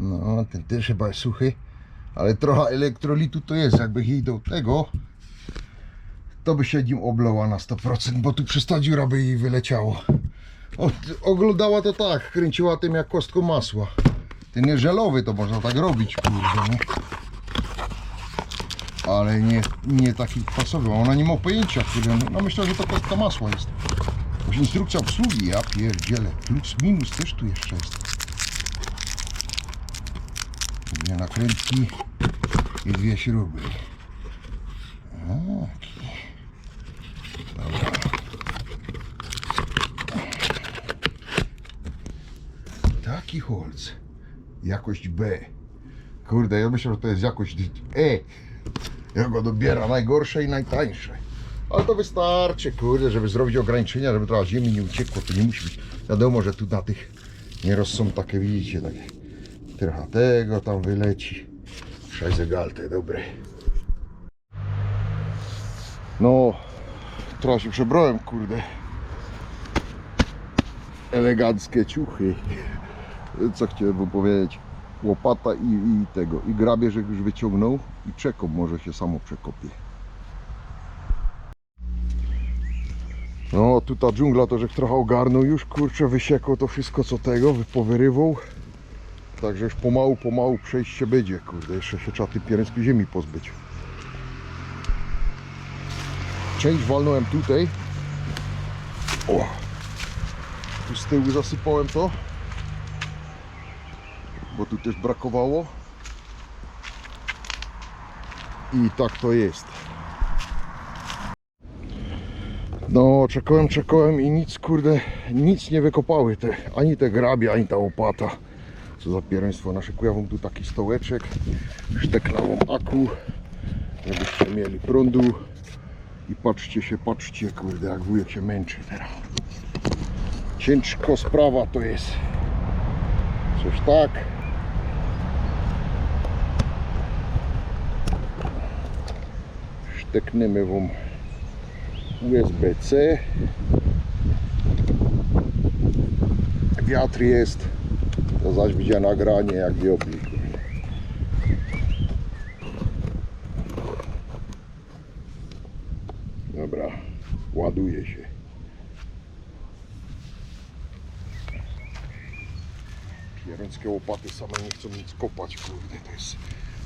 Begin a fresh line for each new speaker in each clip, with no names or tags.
No, ten też chyba jest suchy, ale trochę elektrolitu to jest. Jakby jej do tego, to by się nim oblała na 100%, bo tu przez ta dziura by jej wyleciało. O, oglądała to tak, kręciła tym jak kostką masła. Ten jest żelowy, to można tak robić, kurde, nie? Ale nie, nie taki kwasowy. Ona nie ma pojęcia, kurde. No myślę, że to kostka masła jest. Instrukcja obsługi, ja pierdzielę. Plus minus też tu jeszcze jest. Dwie nakrętki i dwie śruby. Dobra. Taki holc. Jakość B. Kurde, ja myślę, że to jest jakość E. Ja go dobiera najgorsze i najtańsze. Ale to wystarczy, kurde, żeby zrobić ograniczenia, żeby trochę ziemi nie uciekło. To nie musi być. Wiadomo, że tu na tych nieraz są takie, widzicie, takie trochę tego tam wyleci. Szajzegalte, dobre. No, trochę się przebrałem, kurde. Eleganckie ciuchy. Co chciałem powiedzieć? Łopata i, i tego. I grabieżek już wyciągnął i czeką może się samo przekopie. No, tu ta dżungla to, że trochę ogarnął już, kurczę, wysiekał to wszystko co tego, powyrywał. Także już pomału, pomału przejście będzie, kurde, jeszcze się trzeba tej pieręskiej ziemi pozbyć. Część walnąłem tutaj. O! Tu z tyłu zasypałem to. Bo tu też brakowało. I tak to jest. No, czekałem, czekałem i nic, kurde, nic nie wykopały te, ani te grabie, ani ta łopata. Co za pierństwo, naszykuję wam tu taki stołeczek, szteknałą aku, żebyście mieli prądu. I patrzcie się, patrzcie, kurde, jak wujek się męczy teraz. Ciężko sprawa to jest. Coś tak. Sztekniemy wam USB-C. Wiatr jest. To zaś będzie nagranie jak wiobli. Dobra, ładuje się. Pieręckie łopaty same nie chcą nic kopać, kurde, to jest,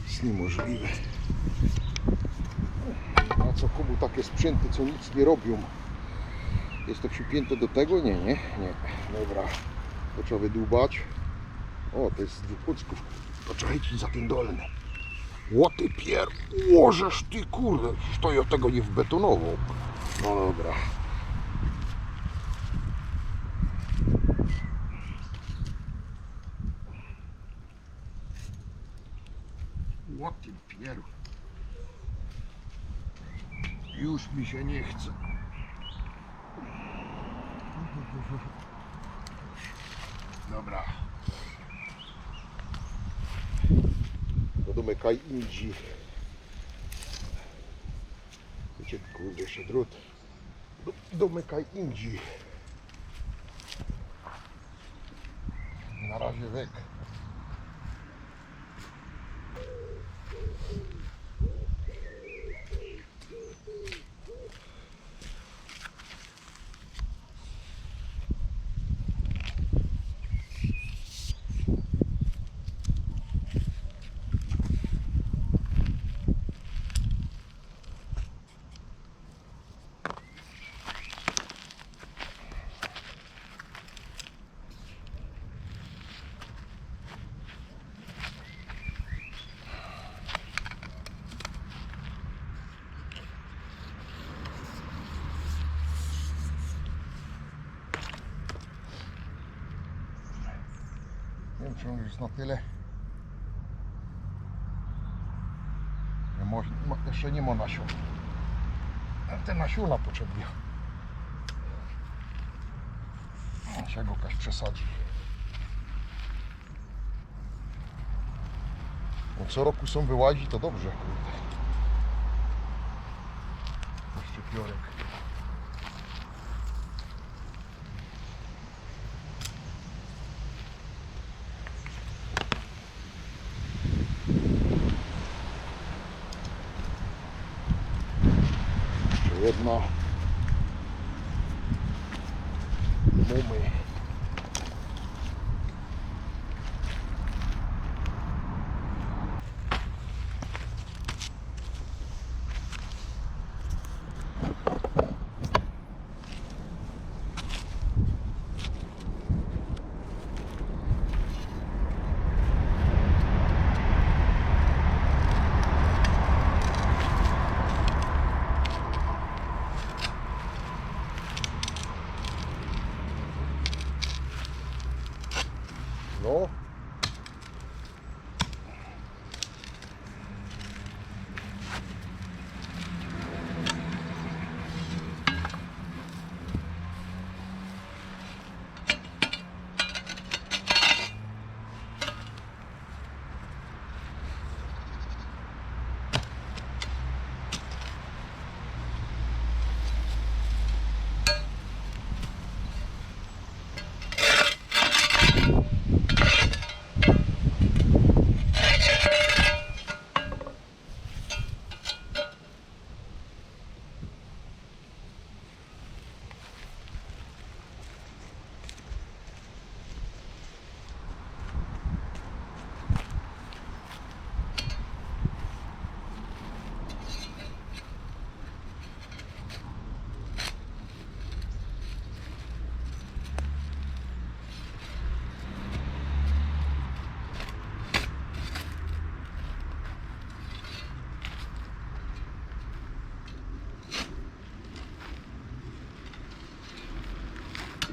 jest niemożliwe. A co komu takie sprzęty, co nic nie robią? Jest to przypięte do tego? Nie, nie, nie. Dobra, to trzeba wydłubać. O, to jest z dwóch. To trzeba iść za ten dolny. Łoty pier... Łożesz ty kurde, to ja tego nie wbetonował. No dobra. Łoty pier... Już mi się nie chce. Dobra. To domykaj indzi. Wiecie, kurde, jeszcze drut. Do, domykaj indzi. Na razie wek. Już jest na tyle. Nie mo, ma, jeszcze nie ma nasion. A Te nasiona potrzebują. Się go jakaś przesadzi. Co roku są wyłazi, to dobrze, kurde. Jeszcze piorek. Jedna. Mumy. No.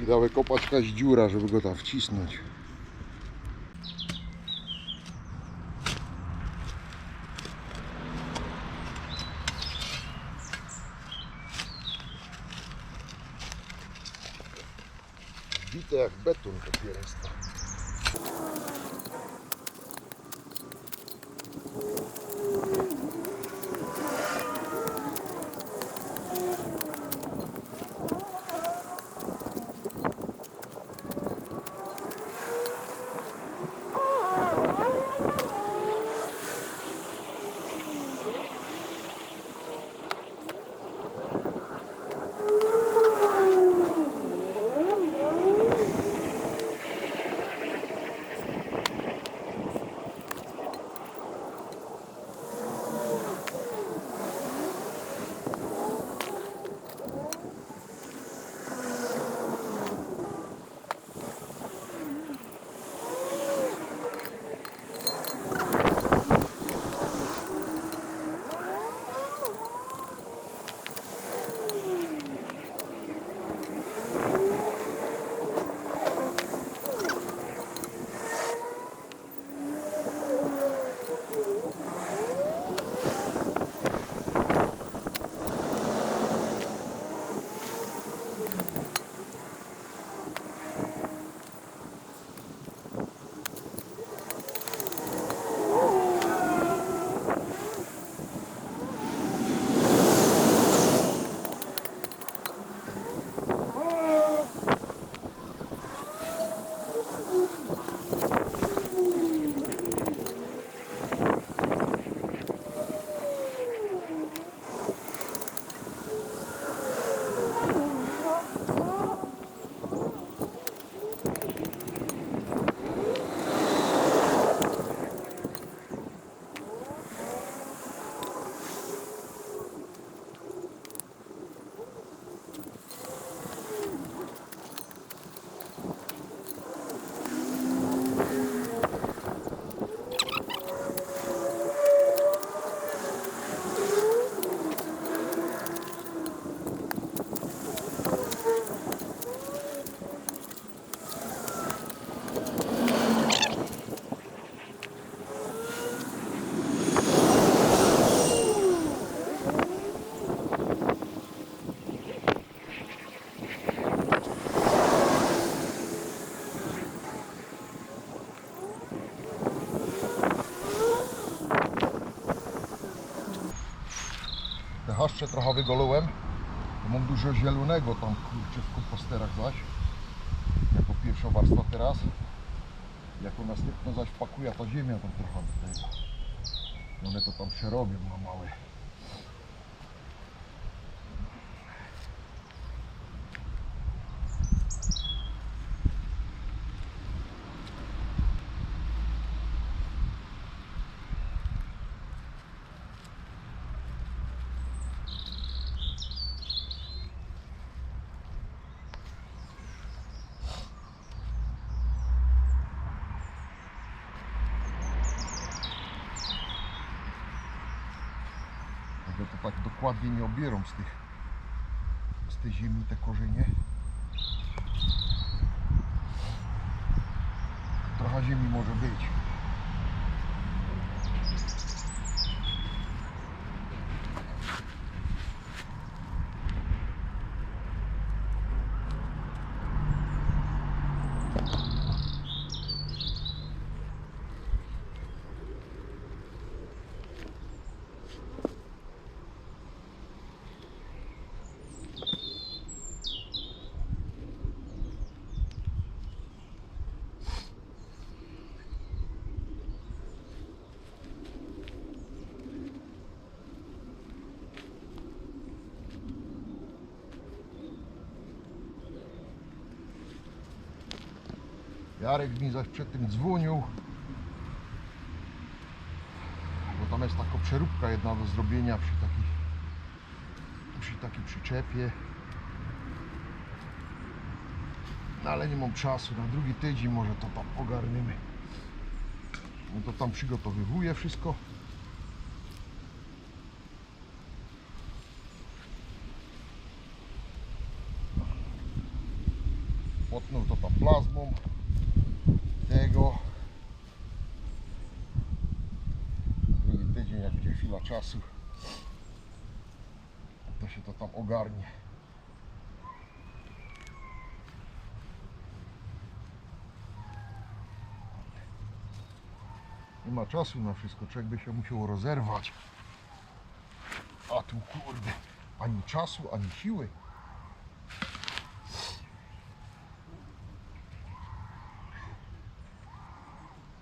I dawaj kopać jakaś dziura, żeby go tam wcisnąć. Bite jak beton to pierństwo. Te haszcze trochę wygolułem. Mam dużo zielonego tam kurczę w komposterach zaś. Jako pierwsza warstwa teraz. Jako następna zaś pakuje ta ziemia tam trochę do tego. One to tam się robią na małe. To tak dokładnie nie obierą z tych z tej ziemi te korzenie. Trochę ziemi może być. Jarek mi zaś przed tym dzwonił. Bo tam jest taka przeróbka jedna do zrobienia przy takiej przy takiej przyczepie. No ale nie mam czasu, na drugi tydzień może to tam ogarniemy. No to tam przygotowywuję wszystko. Potnął to tam plazmą tego. Drugi tydzień, jak będzie chwila czasu, to się to tam ogarnie. Nie ma czasu na wszystko, człowiek by się musiał rozerwać. A tu kurde, ani czasu, ani siły.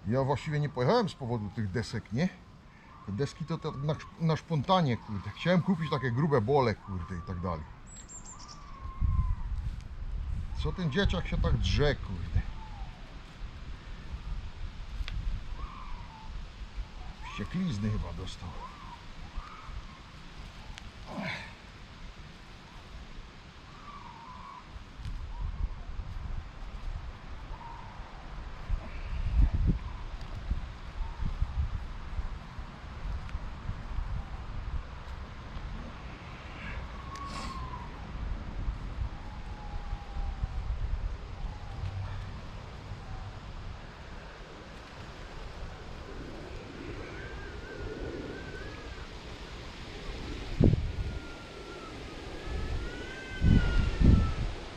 Ja właściwie nie pojechałem z powodu tych desek, nie? Te deski to, to na, na szpontanie, kurde. Chciałem kupić takie grube bole, kurde, i tak dalej. Co ten dzieciak się tak drze, kurde? Wścieklizny chyba dostał.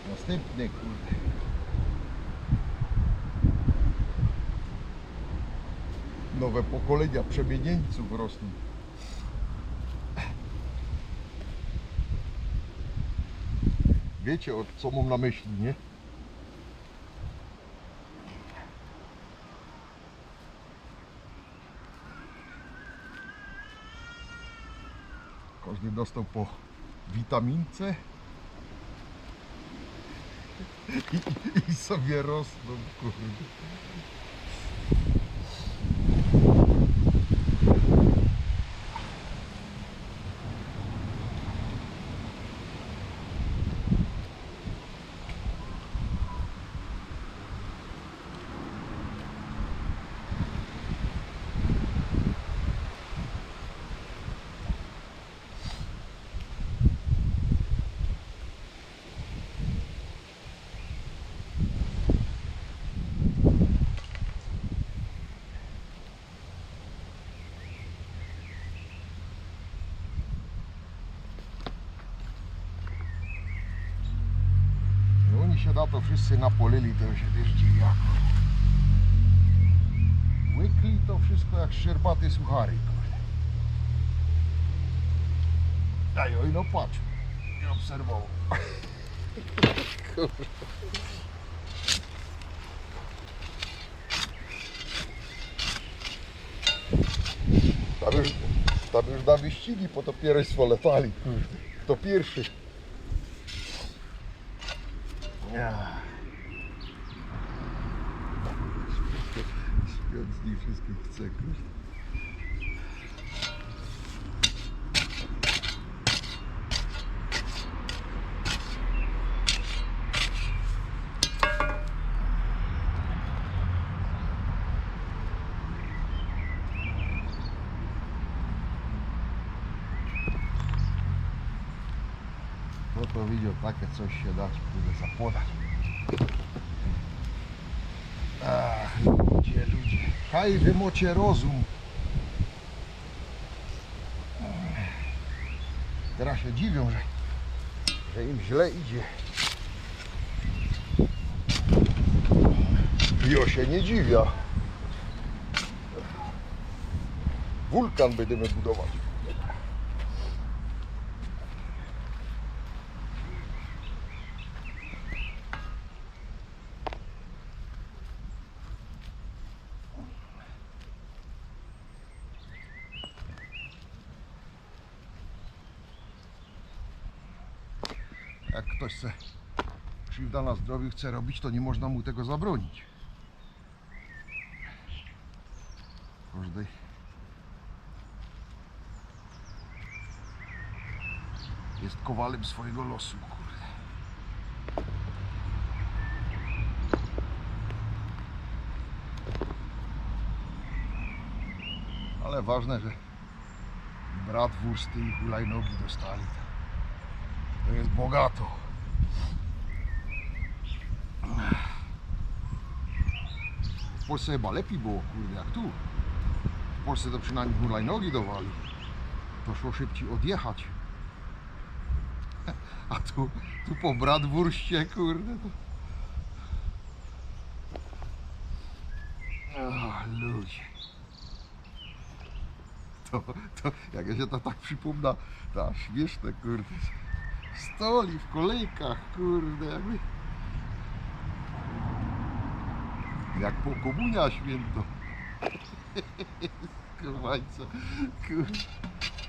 Następny, kurde. Nowe pokolenia przemienieńców rosną. Wiecie, co mam na myśli, nie? Każdy dostał po witamince i, i sobie rosną, kurde. To wszyscy napolili, to się też dziwiaką. Łykli to wszystko jak szczerbaty suchary. Daj, oj no patrz. Nie obserwował. Tam już, tam już na wyścigi po to pierwstwo latali. kurde. To pierwszy. Ja. Świat z nich wszystkich chce, kurde. kto widział, takie coś się dać, kurde, zapodać. Ach, ludzie, ludzie. Haj, wy macie rozum. Teraz się dziwią, że, że im źle idzie. Ja się nie dziwia. Wulkan będziemy budować. Jak ktoś chce krzywda na zdrowiu chce robić, to nie można mu tego zabronić. Każdej jest kowalem swojego losu, kurde. Ale ważne, że brat wórsty i hulajnogi dostali. To jest bogato. W Polsce chyba lepiej było, kurde, jak tu. W Polsce to przynajmniej hulajnogi dowali. To szło szybciej odjechać. A tu, tu po Bradwurście, kurde. To... Ludzie. To, to, jak ja się to tak przypomna, to śmieszne, kurde. Stoli w kolejkach, kurde, jakby... Jak po komunia święto. Kurde. Ale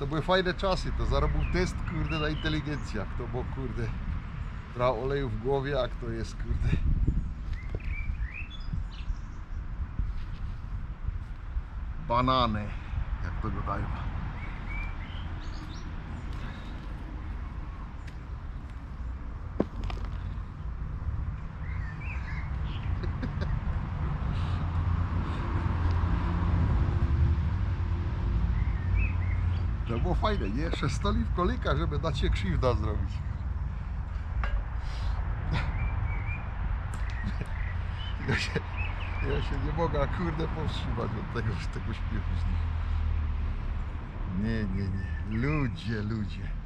to były fajne czasy, to zarobił test, kurde, na inteligencję. Kto bo, kurde, trochę oleju w głowie, a kto jest, kurde... Banany, jak to gadają. To było fajne, nie? Jeszcze stoli w kolejkach, żeby dać się krzywda zrobić. Ja się, ja się nie mogę, kurde, powstrzymać od tego, tego śmiechu z nich. Nie, nie, nie. Ludzie, ludzie.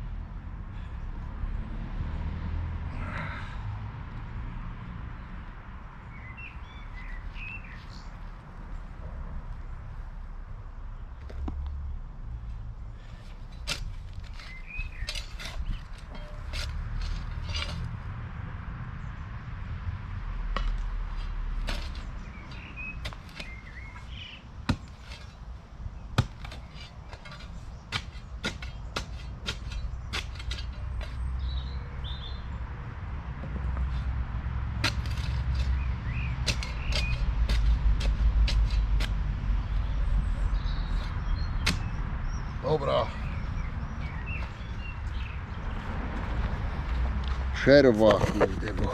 Dobra. Przerwa, kurde, bo,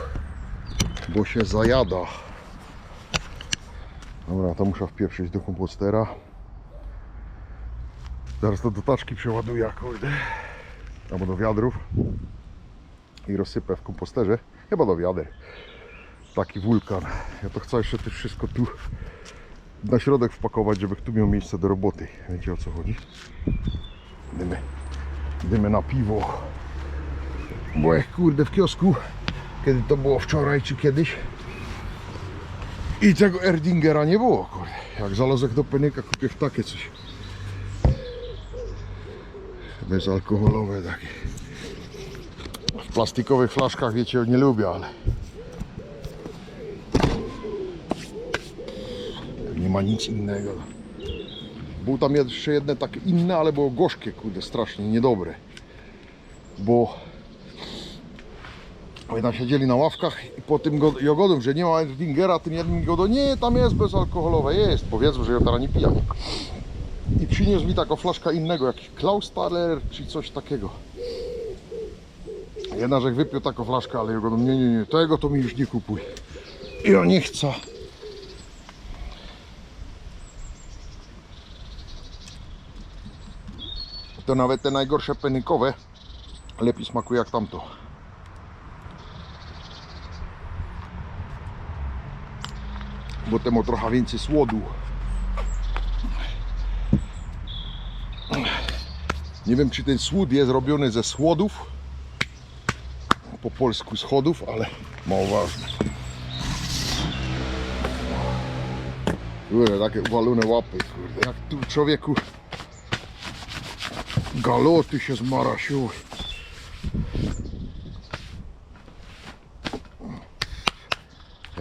bo się zajada. Dobra, to muszę wpieprzyć do kompostera. Zaraz to do taczki przeładuję, kurde. Albo do wiadrów. I rozsypę w komposterze. Chyba do wiader. Taki wulkan. Ja to chcę jeszcze też wszystko tu na środek wpakować, żeby tu miał miejsce do roboty. Wiecie o co chodzi? Dymy, dymy na piwo. Bo jak kurde w kiosku, kiedy to było wczoraj czy kiedyś i tego Erdingera nie było, kurde. Jak zalazek do penyka kupię w takie coś. Bezalkoholowe takie. W plastikowych flaszkach wiecie, nie lubię, ale nie ma nic innego. Był tam jeszcze jedne takie inne, ale było gorzkie, kurde, strasznie niedobre. Bo oni tam siedzieli na ławkach i po tym go- jogodą, że nie ma Erdingera, tym jednym godo, nie, tam jest bezalkoholowe, jest, powiedzmy, że ja teraz nie pijam. I przyniósł mi taką flaszkę innego, jakiś Klaustaler czy coś takiego. Jedna, że wypił taką flaszkę, ale jego, nie, nie, nie, tego to mi już nie kupuj. Ja nie chcę. To nawet te najgorsze penykowe lepiej smakuje jak tamto. Bo temu trochę więcej słodu. Nie wiem czy ten słód jest robiony ze słodów. Po polsku schodów, ale mało ważne. Kurde, takie uwalone łapy, kurde. Jak tu człowieku galoty się zmarasiły.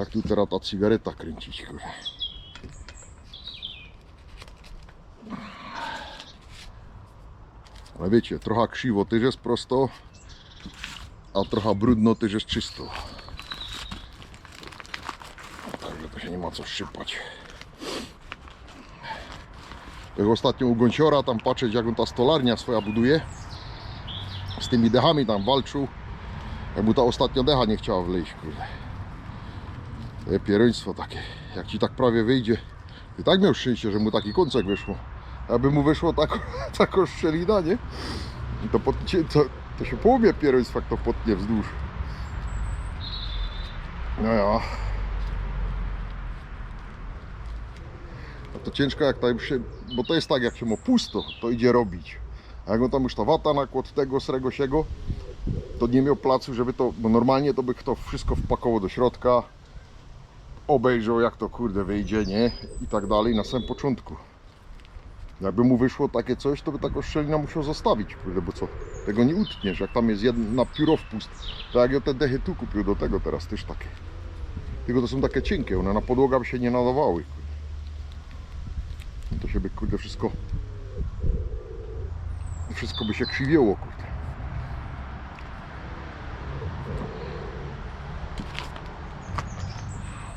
Jak tu teraz ta cigareta kręcić, kurde. Ale wiecie, trochę krzywo też jest prosto, a trochę brudno też jest czysto. Także to się nie ma co szczypać. Jak ostatnio u Gąsiora tam patrzeć jak on ta stolarnia swoja buduje. Z tymi dechami tam walczył. Jak mu ta ostatnia decha nie chciała wleźć, kurde. To jest pieroństwo takie. Jak ci tak prawie wyjdzie. I tak miał szczęście, że mu taki koncek wyszło. Aby mu wyszło tak, taką szczelina, nie? To, podcie, to, to się połamie pieroństwo, jak to potnie wzdłuż. No ja. A to ciężko jak tam się, bo to jest tak jak się ma pusto, to idzie robić. A jak on tam już ta wata nakład tego, srego, siego, to nie miał placu, żeby to, bo normalnie to by kto wszystko wpakował do środka, obejrzał jak to kurde wyjdzie, nie? I tak dalej na samym początku. Jakby mu wyszło takie coś, to by taką szczelinę musiał zostawić, kurde, bo co? Tego nie utniesz, jak tam jest jedna pióro wpust. To jak ja te dechy tu kupił do tego teraz też takie. Tylko to są takie cienkie, one na podłogę by się nie nadawały. Kurde. To się by kurde wszystko wszystko by się krzywiło, kurde.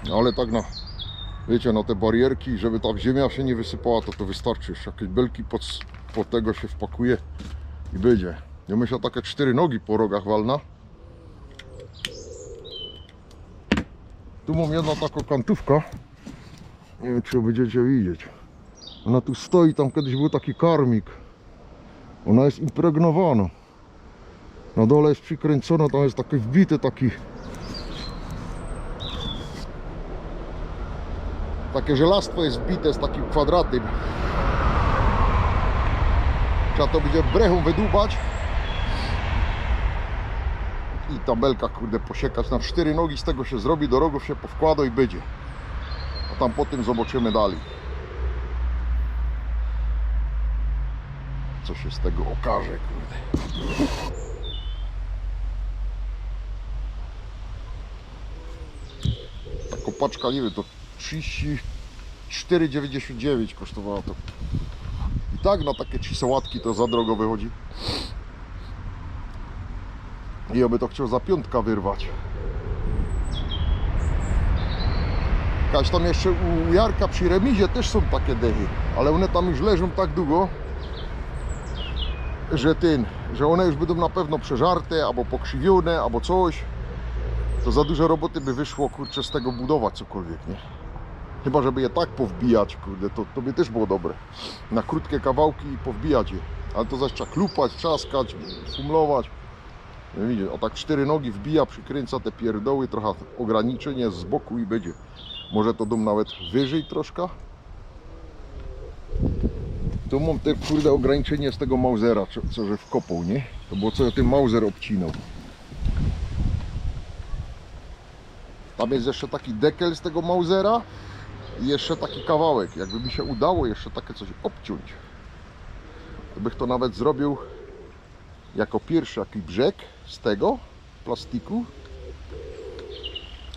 No ale tak na, wiecie, na te barierki, żeby ta ziemia się nie wysypała, to to wystarczy. Jeszcze jakieś belki pod, pod tego się wpakuje i będzie. Ja myślę, takie cztery nogi po rogach walna. Tu mam jedna taką kantówka. Nie wiem, czy będziecie widzieć. Ona tu stoi, tam kiedyś był taki karmik. Ona jest impregnowana. Na dole jest przykręcona, tam jest taki wbity taki Takie żelastwo jest wbite z takim kwadratem. Trzeba to będzie brechą wydłubać. I tabelka kurde posiekać na cztery nogi z tego się zrobi, do rogów się powkłada i będzie. A tam po tym zobaczymy dalej. Co się z tego okaże, kurde. Ta kopaczka, nie wiem, to 34,99 kosztowała to. I tak na takie ci sałatki to za drogo wychodzi. I ja by to chciał za piątka wyrwać. Kaś tam jeszcze u Jarka przy remizie też są takie dechy, ale one tam już leżą tak długo, że ten, że one już będą na pewno przeżarte, albo pokrzywione, albo coś. To za dużo roboty by wyszło, kurczę, z tego budować cokolwiek, nie? Chyba, żeby je tak powbijać, kurde, to, to by też było dobre. Na krótkie kawałki i powbijać je. Ale to zaś trzeba klupać, trzaskać, fumlować. No widzisz, a tak cztery nogi wbija, przykręca te pierdoły, trochę ograniczenie z boku i będzie. Może to dom nawet wyżej troszkę. Tu mam te kurde ograniczenie z tego Mausera, co, co że wkopał, nie? To było co ten Mauser obcinał. Tam jest jeszcze taki dekel z tego Mausera i jeszcze taki kawałek. Jakby mi się udało jeszcze takie coś obciąć, bych to nawet zrobił jako pierwszy jaki brzeg z tego plastiku,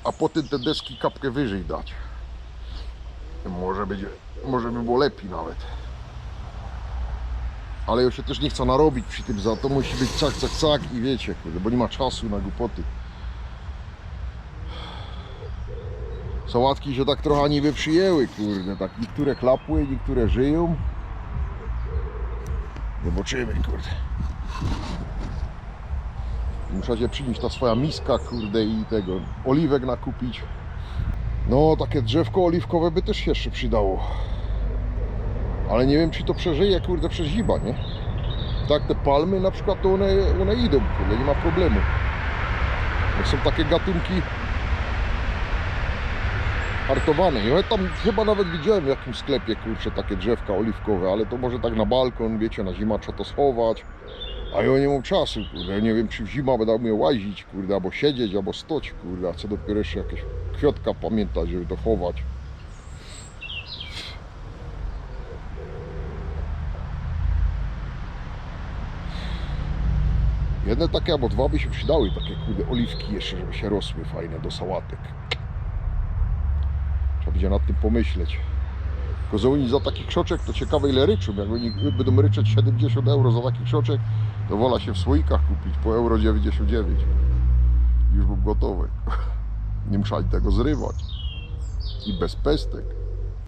a potem te deski kapkę wyżej dać. Może będzie, może by było lepiej nawet. Ale ja się też nie chcę narobić przy tym, za to musi być cak, cak, cak i wiecie, bo nie ma czasu na głupoty. Sałatki się tak trochę niby przyjęły, kurde, tak niektóre klapły, niektóre żyją. Zobaczymy, kurde. Muszę się przynieść ta swoja miska, kurde, i tego, oliwek nakupić. No, takie drzewko oliwkowe by też się jeszcze przydało. Ale nie wiem, czy to przeżyje, kurde, przez zimę, nie? Tak, te palmy na przykład, to one, one idą, kurde, nie ma problemu. Bo są takie gatunki hartowane. Ja tam chyba nawet widziałem w jakimś sklepie, kurczę, takie drzewka oliwkowe, ale to może tak na balkon, wiecie, na zimę trzeba to schować. A ja nie mam czasu, kurde, ja nie wiem, czy w zimę będę umiał łazić, kurde, albo siedzieć, albo stoć, kurde, a co dopiero jeszcze jakieś kwiatka pamiętać, żeby to chować. Jedne takie albo dwa by się przydały, takie kurde oliwki jeszcze, żeby się rosły fajne do sałatek. Trzeba będzie nad tym pomyśleć. Oni za taki krzoczek to ciekawe ile ryczą. Jak oni będą ryczeć 70 euro za taki krzoczek, to wola się w słoikach kupić po euro 99. Już był gotowy. Nie musieli tego zrywać. I bez pestek.